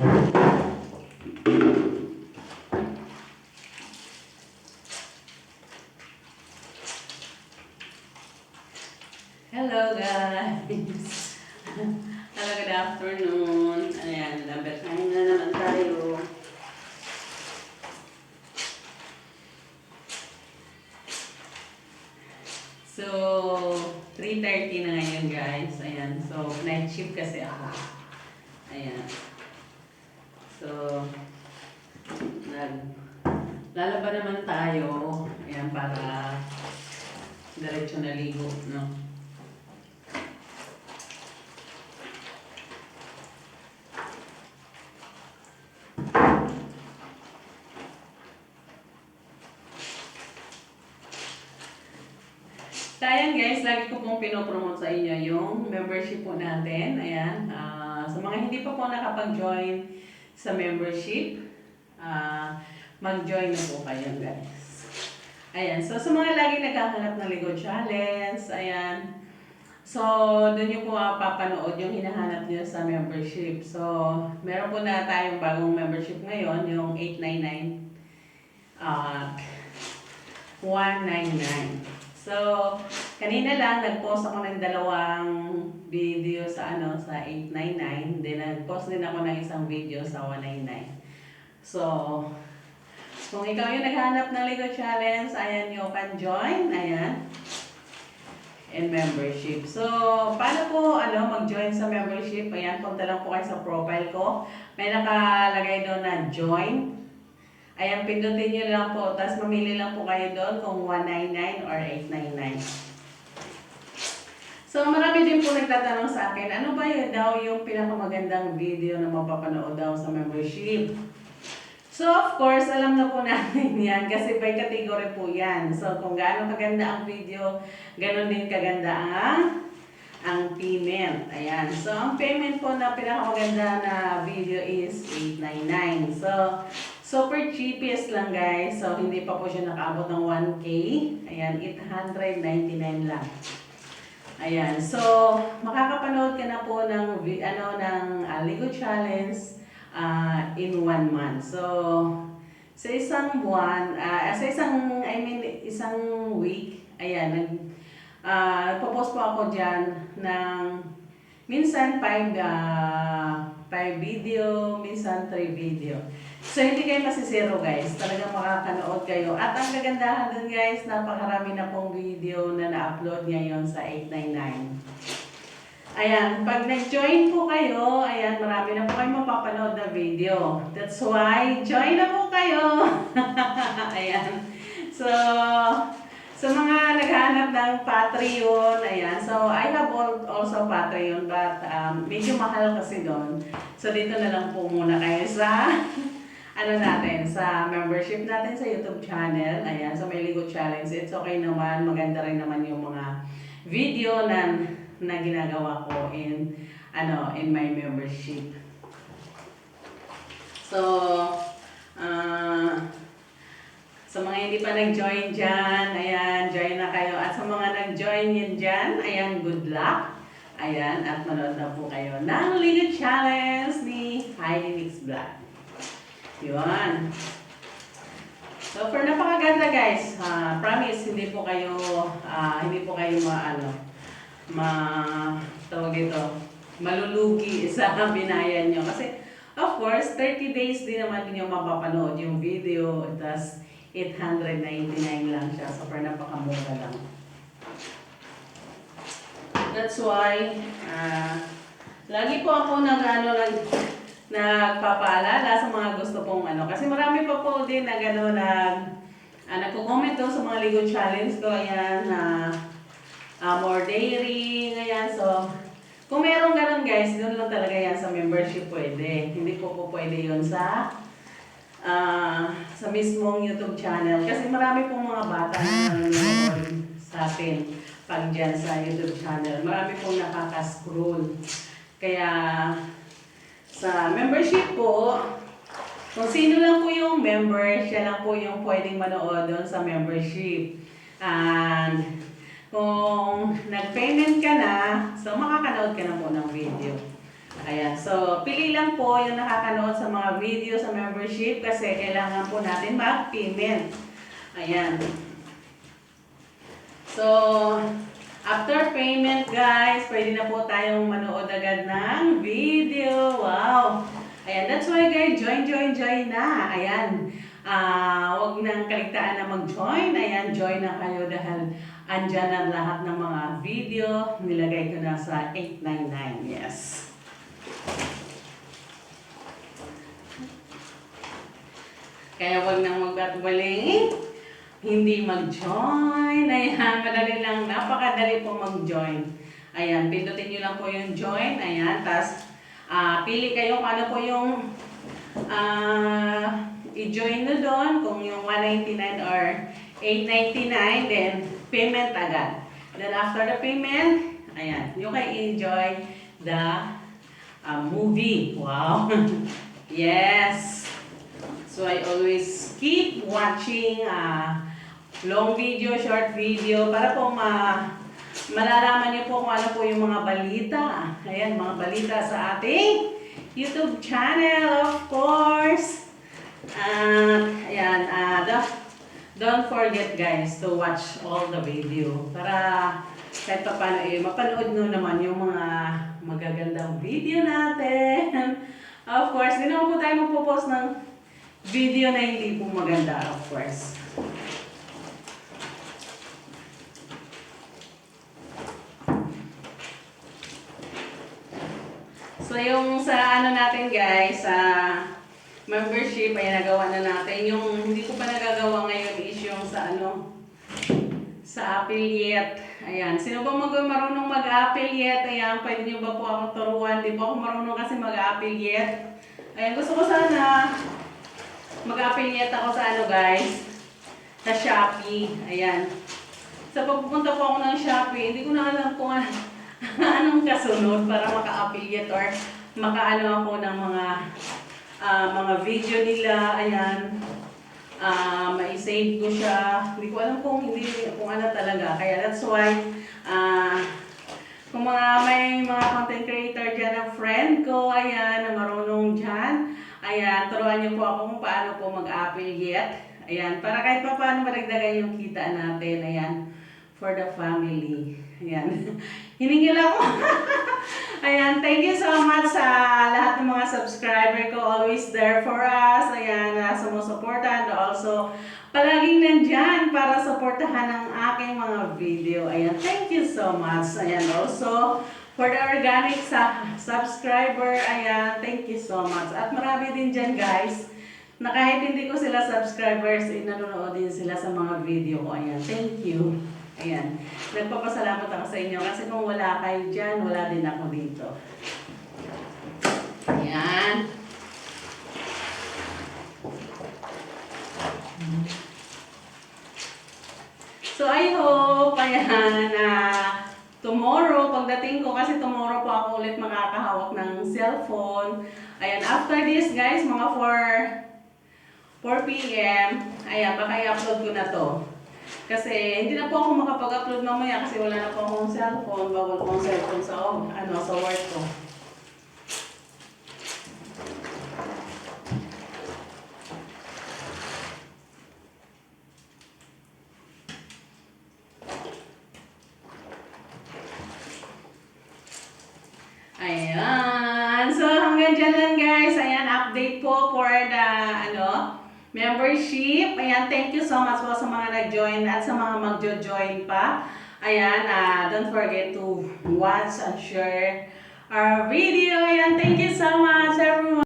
Hello guys! Hello, good afternoon. Ayan, number time na naman tayo. So, 3.30 na ngayon guys. Ayan, so night shift kasi ako. Ayan. So, nag lalaba naman tayo. Ayan, para diretso na ligo, no? Sayang guys, lagi ko pong pinopromote sa inyo yung membership po natin. Ayan. ah, sa mga hindi pa po nakapag-join sa membership, ah, mag-join na po kayo guys. Ayan. So, sa mga lagi naghahanap ng Lego Challenge, ayan. So, doon nyo po ah, papanood yung hinahanap nyo sa membership. So, meron po na tayong bagong membership ngayon, yung 899 ah 199. So, kanina lang nag-post ako ng dalawang video sa ano sa 899, then nag-post din ako ng isang video sa 199. So, kung ikaw yung naghanap ng Lego Challenge, ayan you can join, ayan. And membership. So, paano po ano mag-join sa membership? Ayan, punta lang po kayo sa profile ko. May nakalagay doon na join. Ayan, pindutin nyo lang po. Tapos mamili lang po kayo doon kung 199 or 899. So, marami din po nagtatanong sa akin, ano ba yun daw yung pinakamagandang video na mapapanood daw sa membership? So, of course, alam na po natin yan kasi by category po yan. So, kung gaano kaganda ang video, ganon din kaganda ang ang payment. Ayan. So, ang payment po na pinakamaganda na video is 899. So, super cheapest lang guys. So, hindi pa po siya nakaabot ng 1K. Ayan, 899 lang. Ayan. So, makakapanood ka na po ng ano ng uh, Lego Challenge uh, in one month. So, sa isang buwan, ah, sa isang, I mean, isang week, ayan, nag, ah, nagpo-post po ako dyan ng minsan 5 uh, five video, minsan 3 video. So, hindi kayo masisiro guys. Talagang makakanood kayo. At ang kagandahan dun guys, napakarami na pong video na na-upload ngayon sa 899. Ayan, pag nag-join po kayo, ayan, marami na po kayo mapapanood na video. That's why, join na po kayo! ayan. So, sa mga naghahanap ng Patreon, ayan. So, I have al- also Patreon, but um, medyo mahal kasi doon. So, dito na lang po muna kayo sa, ano natin, sa membership natin sa YouTube channel. Ayan, so may Ligo Challenge. It's okay naman, maganda rin naman yung mga video na, na ginagawa ko in, ano, in my membership. So, ah, sa mga hindi pa nag-join dyan, ayan, join na kayo. At sa mga nag-join yun dyan, ayan, good luck. Ayan, at manood na po kayo ng Ligo Challenge ni Heidi Mix Black. Yun. So, for napakaganda guys, ah, promise, hindi po kayo, ah, hindi po kayo ma, ano, ma, tawag ito, malulugi sa binayan nyo. Kasi, of course, 30 days din naman ninyo mapapanood yung video, tas 899 lang siya. So, for napakamura lang. That's why, ah, lagi po ako nag, ano, nag, nagpapaalala sa mga gusto pong ano. Kasi marami pa po din na gano'n na ah, nagko-comment sa mga Ligo Challenge ko. Ayan, na ah, more daring, ayan. So, kung meron ganun guys, doon lang talaga yan sa membership pwede. Hindi po po pwede yun sa ah, sa mismong YouTube channel. Kasi marami pong mga bata na nanonood sa atin pag dyan sa YouTube channel. Marami pong nakaka-scroll. Kaya sa membership po, kung sino lang po yung member, siya lang po yung pwedeng manood doon sa membership. And kung nag-payment ka na, so makakanood ka na po ng video. Ayan. So, pili lang po yung nakakanood sa mga video sa membership kasi kailangan po natin mag-payment. Ayan. So, after payment guys, pwede na po tayong manood agad ng video. Wow! Ayan, that's why guys, join, join, join na. Ayan. Ah, wag nang kaligtaan na mag-join. Ayan, join na kayo dahil andyan ang lahat ng mga video. Nilagay ko na sa 899. Yes. Kaya wag nang magbatwaling. Hindi mag-join. Ayan, madali lang. Napakadali po mag-join. Ayan, pindutin nyo lang po yung join. Ayan, tapos ah, pili kayo kung ano po yung ah, i-join nyo doon. Kung yung 199 or 899, then payment agad. Then after the payment, ayan, you can enjoy the ah, movie. Wow! yes! So I always keep watching uh, long video, short video para po ma malalaman niyo po kung ano po yung mga balita. Ayan, mga balita sa ating YouTube channel, of course. At ayan, uh, the- don't forget guys to watch all the video para kahit pa paano eh, mapanood nyo naman yung mga magagandang video natin. Of course, di naman po tayo magpo-post ng video na hindi po maganda, of course. So yung sa ano natin guys, sa membership ay nagawa na natin. Yung hindi ko pa nagagawa ngayon sa ano, sa affiliate. Ayan. Sino ba mag marunong mag-affiliate? Ayan, pwede niyo ba po ako turuan? Di po ako marunong kasi mag-affiliate. Ayan, gusto ko sana mag-affiliate ako sa ano guys, sa Shopee. Ayan. Sa pagpupunta po ako ng Shopee, hindi ko na alam kung ano, anong kasunod para maka-affiliate or makaano ako ng mga ah, mga video nila. Ayan. Ah, mai-save ko siya. Hindi ko alam kung hindi kung ano talaga. Kaya that's why ah kung mga may mga content creator dyan na friend ko, ayan, na marunong dyan, ayan, turuan niyo po ako kung paano po mag-affiliate. Ayan, para kahit pa paano maragdagan yung kita natin, ayan, for the family. Ayan. Hiningil ako. ayan, thank you so much sa lahat ng mga subscriber ko. Always there for us. Ayan, na sumusuporta and also palaging nandyan para supportahan ang aking mga video. Ayan, thank you so much. Ayan, also for the organic sa subscriber. Ayan, thank you so much. At marami din dyan guys na kahit hindi ko sila subscribers, eh, nanonood din sila sa mga video ko. Ayan, thank you. Ayan. Nagpapasalamat ako sa inyo kasi kung wala kayo dyan, wala din ako dito. Ayan. So I hope, ayan, na tomorrow, pagdating ko, kasi tomorrow po ako ulit makakahawak ng cellphone. Ayan, after this guys, mga 4, 4 p.m., ayan, baka i-upload ko na to. Kasi hindi na po ako makapag-upload mamaya kasi wala na po akong cellphone, bawal akong cellphone sa, ano, sa work ko. Ayan. So, hanggang dyan lang guys. Ayan, update po for the, ano, membership. Ayan, thank you so much po sa mga nag-join at sa mga magjo-join pa. Ayan, ah, don't forget to watch and share our video. Ayan, thank you so much everyone.